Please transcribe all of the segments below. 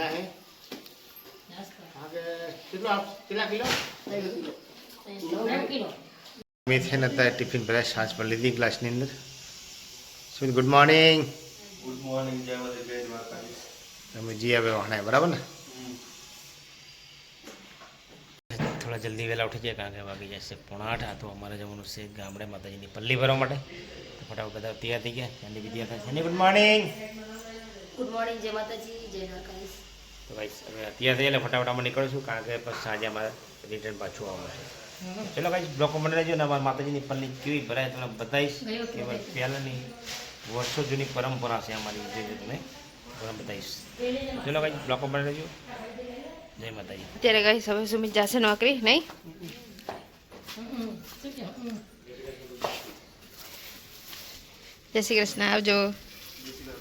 પલ્લીનો road બંધા હે આગે કેટલો આપ કેટલા કિલો મેં છે ને અત્યારે ટિફિન બધા સાંજ પર લીધી ક્લાસની અંદર Sumit good morning good morning જય માતા જય દ્વારકાધીશ તમે જી આવે વહણાય બરાબર ને થોડા જલ્દી વહેલા ઉઠી જાય કારણ કે વાગી જશે પોણા આઠ આ તો અમારે જવાનું છે ગામડે માતાજીની પલ્લી ભરવા માટે તો ફટાફટ બધા તૈયાર થઈ ગયા એની બી તૈયાર થાય ગુડ મોર્નિંગ ગુડ મોર્નિંગ જય માતાજી જય દ્વારકાધીશ તો ભાઈ હવે અત્યારે એટલે ફટાફટ અમે નીકળશું કારણ કે પછી સાંજે અમારે રિટર્ન પાછું આવવાનું છે. ચલો ભાઈ બ્લોકો મને રહેજો ને અમારા માતાજીની પલ્લી કેવી ભરાય તમને બતાવીશ. કે ભાઈ પહેલાંની વર્ષો જૂની પરંપરા છે અમારી જે તમને બતાવીશ. ચલો ભાઈ બ્લોકો મને રહેજો જય માતાજી. અત્યારે કઈ હવે સુમિત જશે નોકરી નહીં? જય શ્રી કૃષ્ણ આવજો બીજા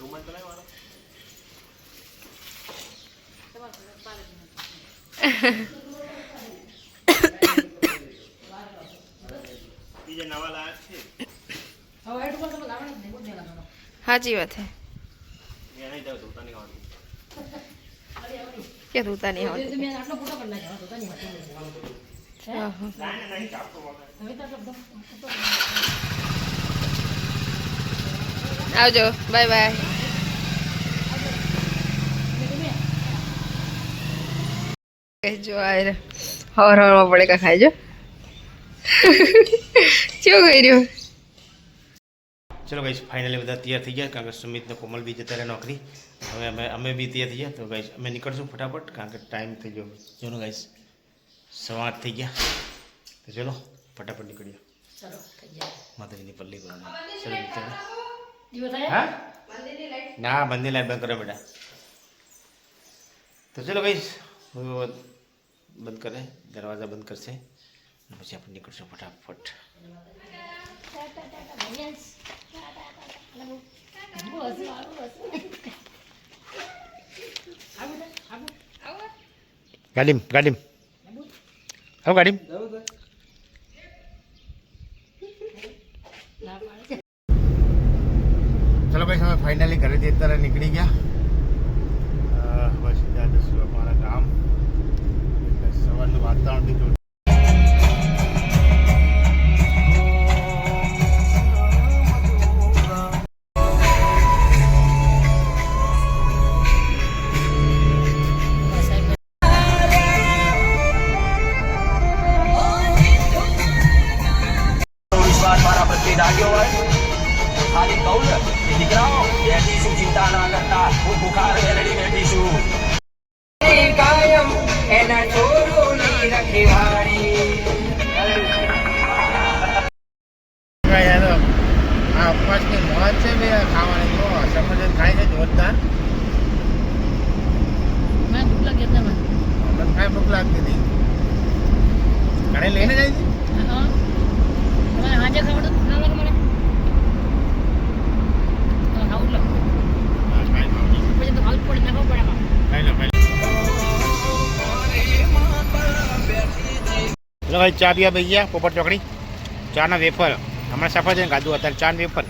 નવા લાયક છે સાચી વાત છે એને જાવ ધોતા નહીં આવડતું કે ધોતા નહીં આવડતું? ઓહો. આવજો. Bye bye. જો આ હવાર હવારમાં પડે કા ખાઈ જો. શું કરી રહ્યો ચલો ગાઈશ ફાઇનલી બધા તૈયાર થઈ ગયા કારણ કે સુમિત ને કોમલ બી જતા રહ્યા નોકરી. હવે અમે અમે બી તૈયાર થઈ ગયા. તો ગાઈશ અમે નીકળશું ફટાફટ કારણ કે ટાઈમ થઈ ગયો. ચલો ગાઈશ સવા થઈ ગયા. તો ચલો ફટાફટ નીકળીએ. ચલો થઈ જાય માતાજીની પલ્લી કરવાની ચલો મિત્રો હા? ના મંદિર લાઈટ બંધ કરો બેટા. તો ચલો ગાઈશ બંધ કરે દરવાજા બંધ કરશે. પછી આપણે નીકળશું ફટાફટ. ગાડીમ ગાડીમ. આવો ગાડીમ. ભાઈ ચા પીવા ભાઈ ગયા પોપટ ચોકડી. ચાના વેફર. હમણાં સફરજન ખાધું અત્યારે ચા વેફર.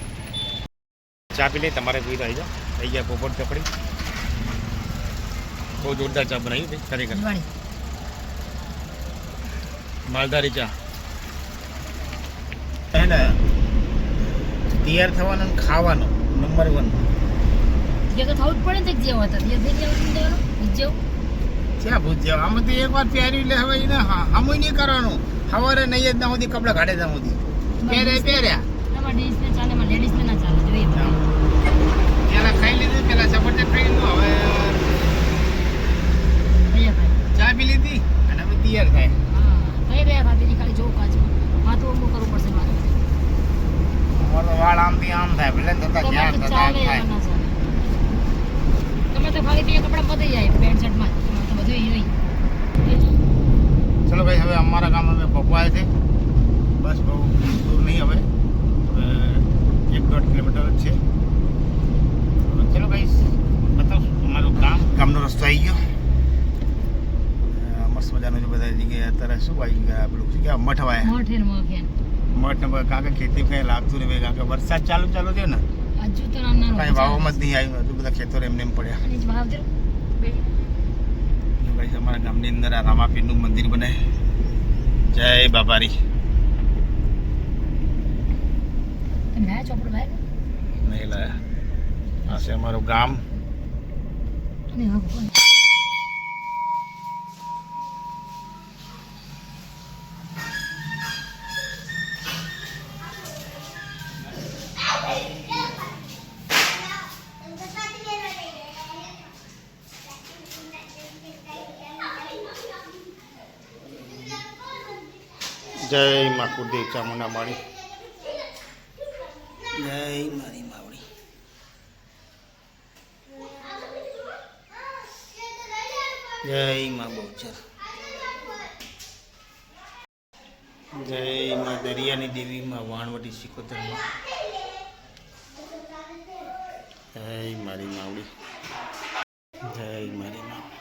ચા પી લઈ તમારે પી આવી જાઓ. થઈ ગયા પોપટ ચોકડી. બહુ જોરદાર ચા બનાવી ભાઈ ખરેખર. માલધારી ચા. એને તૈયાર થવાનો ને ખાવાનો નંબર વન. જે તો થવું જ પડે ને જેવો હતા જે થઈ ગયા જેવું. ભૂત જાવ? આમાં તો એક વાર પહેરી લે હવે એને હમુય નહીં કરવાનું. સવારે નહીં જ ના સુધી કપડા કાઢે ત્યાં સુધી. પહેર્યા પહેર્યા ને ને તો. પેલા ખાઈ લીધું પેલા સફરજન ખાઈ લીધું હવે. ચા પી લીધી અને હવે તૈયાર થાય. હા થઈ રહ્યા બીજી ખાલી જોવું કાચું. માથું ઊભું કરવું પડશે મારે. અમારો વાળ આમથી આમ થાય ભલે ને થતા જ્યાં થતા થાય. ના ચાલે. ગમે ખાલી બે કપડા પતી જાય પેન્ટ શર્ટમાં તો ચલો ભાઈ હવે અમારા ગામ હવે પકવાય છે બસ બહુ દૂર નહીં હવે. હવે એક દોઢ કિલોમીટર જ છે. ચલો ભાઈ બતાવશું અમારું ગામ. ગામનો રસ્તો આવી ગયો. મસ્ત મજાનું છે બધા જગ્યાએ. અત્યારે શું આવી ગયા પેલું? શું કહેવાય? મઠ વાયા. મોઠે ને કાંકે ખેતી કઈ લાગતું નહીં ભાઈ કે વરસાદ ચાલુ ચાલુ છે ને. હજુ તો નાના વાવવામાં જ નહીં આવ્યું. હજુ બધા ખેતરો એમને એમ પડ્યા. ગાઈસ અમારા ગામની અંદર આ રામાપીરનું મંદિર બને. જય બાબારી. નહીં લાયા. આ છે અમારું ગામ. જય મા કુદેવ ચામુંડા માળી. જય મારી માવડી. જય મા બહુચર. જય મા દરિયાની દેવી મા વાણવટી સિકોતરમાં. જય મારી માવડી. જય મારી માવડી.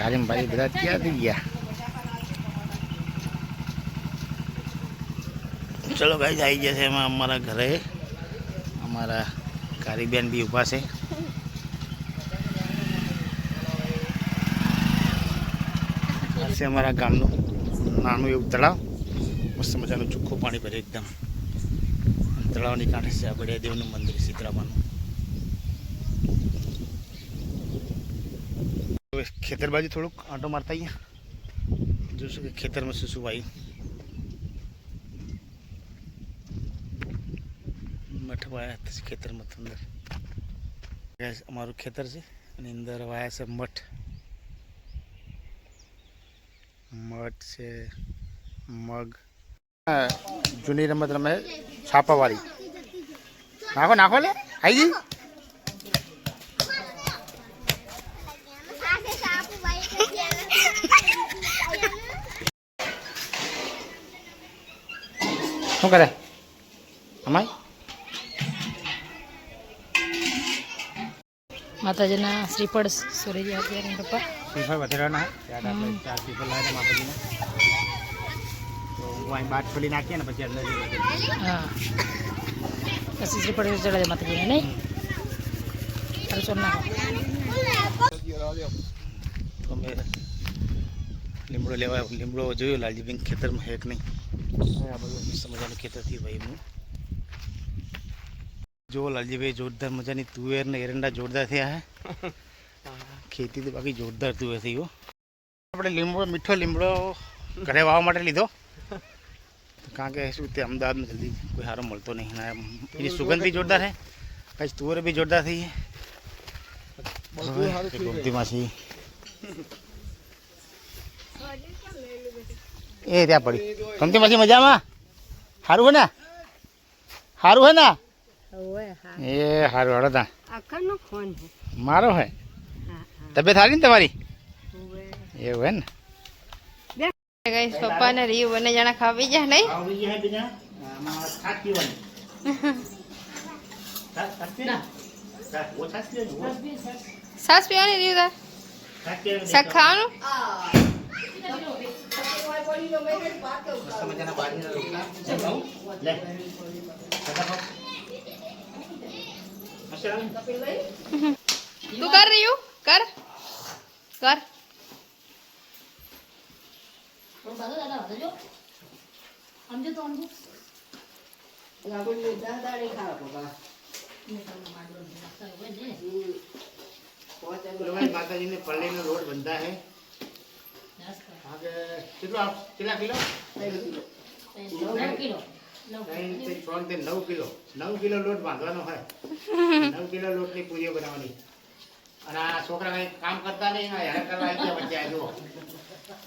કારીમ ભાઈ બધા ક્યાંથી ગયા ચલો ગાઈ આવી જશે એમાં અમારા ઘરે અમારા કારીબેન બી ઊભા છે આ છે અમારા ગામનું નાનું એવું તળાવ મસ્ત મજાનું ચોખ્ખું પાણી ભરે એકદમ તળાવની કાંઠે છે આ બળિયાદેવનું મંદિર સીતરામાનું હવે ખેતર બાજુ થોડુંક આંટો મારતા અહીંયા જોશું કે ખેતરમાં શું શું વાયું મઠ વાયા છે ખેતરમાં તો અંદર Guys, અમારું ખેતર છે અને અંદર વાયા છે મઠ મઠ છે મગ આ જૂની રમત રમે છાપાવાળી નાખો નાખો લે આવી ગઈ શું કરે અમાય માતાજીના શ્રીફળ સુરેજી અત્યારે પપ્પા. શ્રીફળ વધેરાના ત્યાં આપણે ચાર શ્રીફળ લાવીને માતાજીને. તો હું અહીં બાદ ખોલી નાખીએ ને પછી અંદર. હા. પછી શ્રીફળ ચડાવે માતાજીને નહીં? તારું ચોર નાખો. લીમડો લેવા લીમડો જોયો લાલજીબેન ખેતરમાં હે નહીં? આ બધું મસ્ત મજાનું ખેતરથી ભાઈ હું જો લાલજીભાઈ જોરદાર મજાની તુવેર ને એરંડા જોરદાર થયા હે ખેતી તો બાકી જોરદાર તુવેર થઈ હો આપણે લીમડો મીઠો લીમડો ઘરે વાવવા માટે લીધો કારણ કે શું તે અમદાવાદમાં જલ્દી કોઈ સારો મળતો નહીં અને એની સુગંધ બી જોરદાર છે પછી તુવેર બી જોરદાર થઈ છે ગોમતી એ ત્યાં પડી. ગમતી પછી મજામાં? સારું હે ને? સારું હે ને? એ સારું હાડો તા. મારો હે? તબિયત સારી ને તમારી? એવું હે ને? ગાઈસ પપ્પા ને રીવ બંને જણા ખાવી જાય નહીં? સાસ પીવાની. રીવ તાર? શાક ખાવાનું? તું કર રીવ કર કર સમજો તો સમજો માતાજી ને પલ્લી નો રોડ બનતા હે આગે કેટલો આપ કેટલા કિલો નવ કિલો. કેટલા કિલો. કિલો ત્રણ તે નવ કિલો. નવ કિલો લોટ બાંધવાનો હોય. નવ કિલો લોટની પૂરીઓ બનાવવાની. અને આ છોકરા કઈ કામ કરતા નહીં હેરાન કરવા આવી ગયા વચ્ચે આ જુઓ.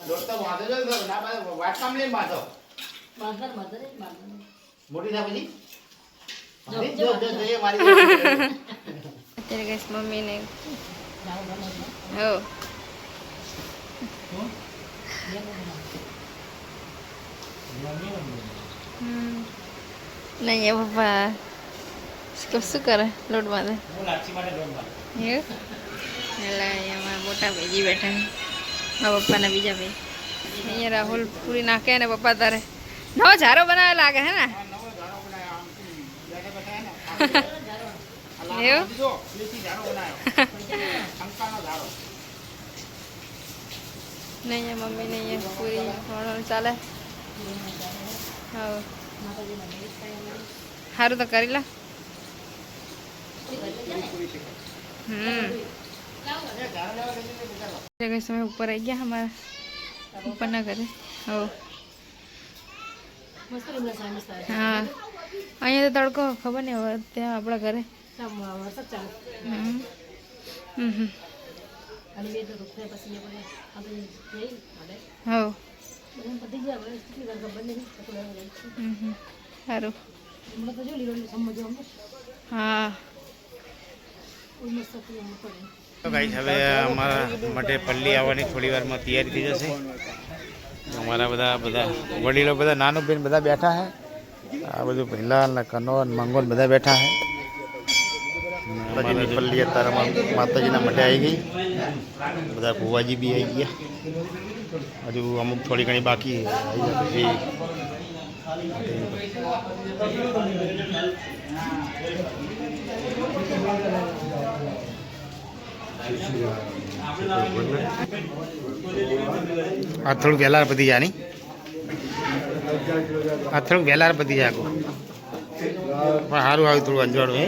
લોટ તો બાંધો જ ના બાંધો વાત કામ લઈને બાંધો. મોટી થાય પછી. અત્યારે મમ્મી ને હો. નહીં એ પપ્પા શું શું કરે લોટ બાંધે હું લાપસી માટે લોટ બાંધું. એવું એટલે અહીંયા મારા મોટા ભાઈજી બેઠા છે મારા પપ્પાના બીજા ભાઈ અહીંયા રાહુલ પૂરી નાખે ને પપ્પા તારે નવો ઝારો બનાવે લાગે હે ને એવું જો દેશી ઝાડો બનાવ્યો શંકાનો ઝાડો ને અહીંયા મમ્મી નહીં પૂરી વણવાનું ચાલે સારું તો કરી લા હમ સમય ઉપર આવી ગયા અમારા ઉપરના ઘરે હો. હા અહીંયા તો તડકો ખબર નહીં હવે ત્યાં આપણા ઘરે હમ હમ હવે અમારા માટે પલ્લી આવવાની થોડી વારમાં તૈયારી થઈ જશે. અમારા બધા બધા વડીલો બધા નાનું બેન બધા બેઠા હે આ બધું ભીલાલ ને કનોર મંગોલ બધા બેઠા છે. માતાજીની પલ્લી અત્યારે અમારા માતાજીના મઢે આવી ગઈ. બધા ભુવાજી બી આવી ગયા. હજુ અમુક થોડી ઘણી બાકી છે. આવી જાય પછી આ થોડુંક વહેલા પતી જાય નહીં આ થોડુંક વહેલા પતી જાય આખું પણ સારું આવ્યું થોડું અંજવાળું, હે?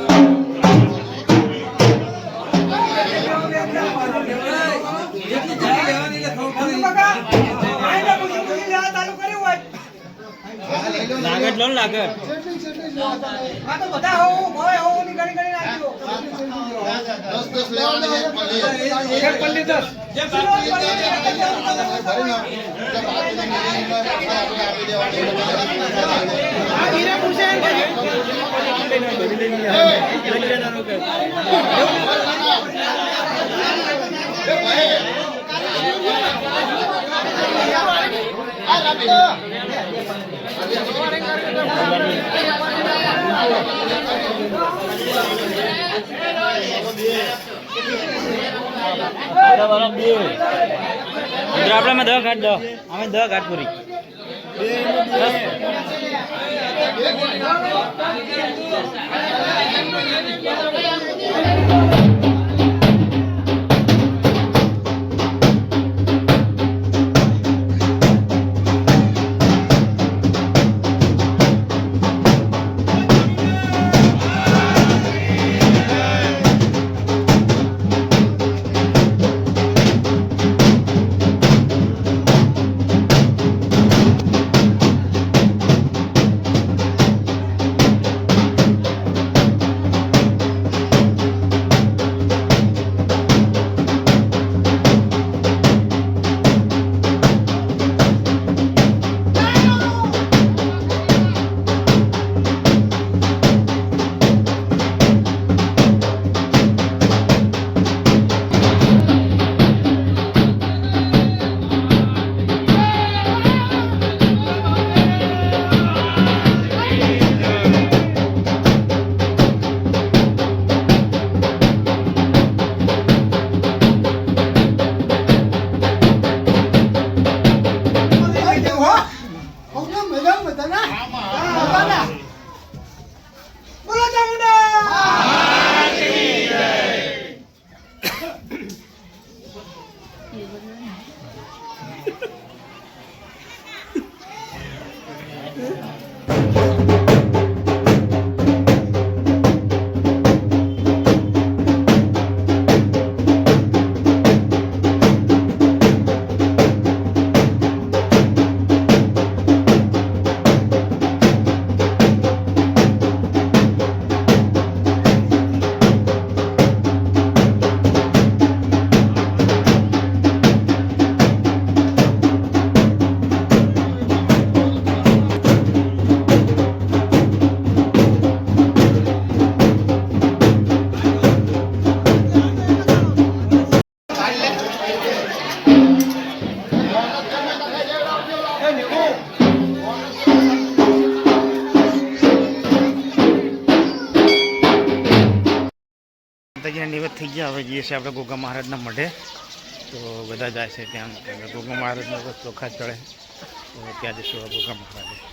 લાગડ લો લાગડ આ આપણે દહ ઘાટ દો. અમે દહ ઘાટ પૂરી. તો ગયા હવે જઈએ છીએ આપણે ગોગા મહારાજના મઢે. તો બધા જાય છે ત્યાં. ગોગા મહારાજનો ચોખા ચડે. તો ત્યાં જઈશું ગોગા મહારાજે.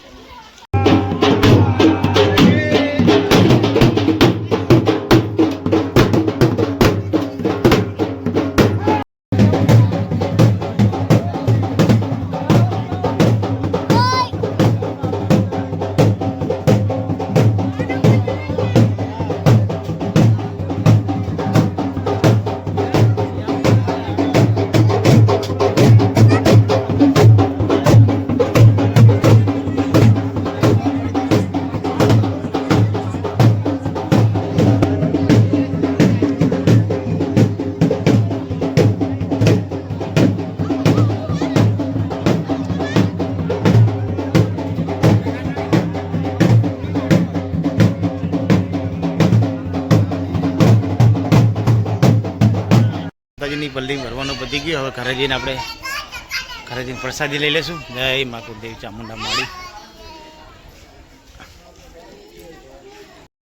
માતાજીની પલ્લી ભરવાનું પતી ગયું. હવે ઘરે જઈને આપણે ઘરે જઈને પ્રસાદી લઈ લેશું જય મા કુળદેવી ચામુંડા માળી.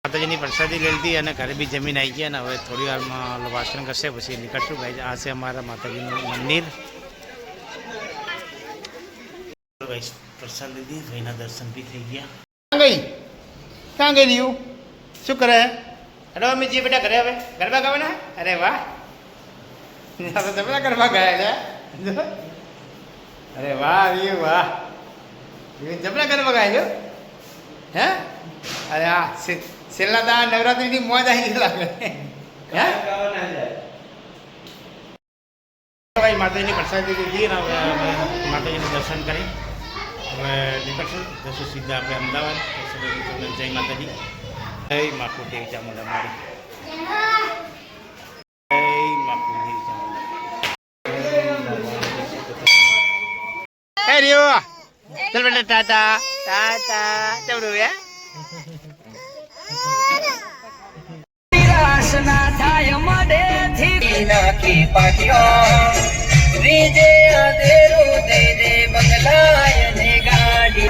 માતાજીની પ્રસાદી લઈ લીધી અને ઘરે બી જમીન આવી ગયા અને હવે થોડી વારમાં વાસણ કરશે પછી નીકળશું. ભાઈ આ છે અમારા માતાજીનું મંદિર. પ્રસાદ લીધી, ભાઈના દર્શન બી થઈ ગયા. ગઈ? ક્યાં ગઈ રહ્યું શું કરે? હેલો અમિતજી બેટા, ઘરે હવે ગરબા ગાવાના? અરે વાહ. તમે ગરબા ગયા અરે વાહ વી વાહ. જબરા ગરબા ગાય છો? હે? અરે આ છેલ્લા દા નવરાત્રીની મોજ આવી ગઈ લાગે. હે? ભાઈ, માતાજીની પ્રસાદી લીધી અને માતાજીનું દર્શન કરી. હવે નીકળશું. જશું સીધા આપણે અમદાવાદ. જય માતાજી. જય માખું દેવી ચામુંડા મારી. થાય મડેથી નાખી વિજય અંધેરો દે દે બંગલાય ને ગાડી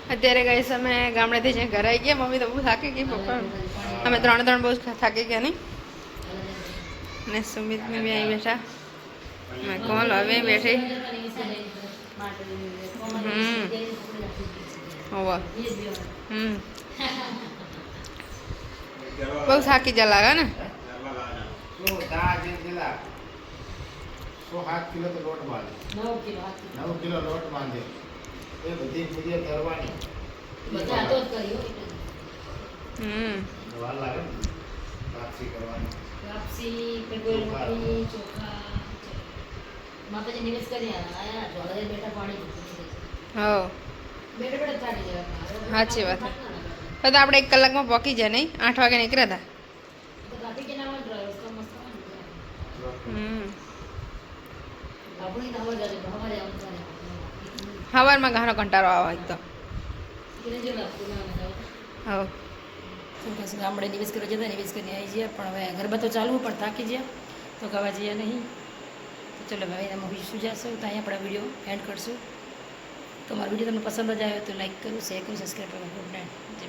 અત્યારે ગઈ અમે ગામડેથી જ્યાં ઘરે આવી ગયા મમ્મી તો બહુ થાકી ગઈ પપ્પા અમે ત્રણ ત્રણ બહુ થાકી ગયા નહીં ને સુમિતની બી અહીં બેઠા મેં કોલ હવે બેઠી હમ હોવા હમ બહુ થાકી જા લાગે ને સો દા જે દિલા સો સાત કિલો તો લોટ બાંધે નવ કિલો હાથ કિલો. નવ કિલો લોટ બાંધે એ બધી પૂરી કરવાની બધા હાથો જ કર્યો એટલે. હમ વાર લાગે? ને કરવાની. લાપસી પેગોઈ રોટલી ચોખા માતાજી નિવેશ કરી આયા ઢોળે બેટા પાણી પીધું. હો. બેઠા બેઠા ચાલી જવાના. સાચી વાત. તો આપણે એક કલાકમાં પહોંચી જાય નહીં? આઠ વાગે નીકળ્યા હતા હવારમાં ઘણો કંટાળો આવે તો. મને તો. કહેશું ગામડે નિવેશ કરવા જતા નિવેશ કરીને આવી ગયા, પણ હવે ગરબા તો ચાલવું પણ થાકી ગયા. તો ગાવા જઈએ નહીં. તો ચલો હવે એમાં શું જશે તો અહીંયા આપણા વીડિયો એન્ડ કરશું. તો મારો વીડિયો તમને પસંદ જ આવ્યો તો લાઈક કરું શેર કરું સબસ્ક્રાઈબ કરો ગુડ નાઇટ જય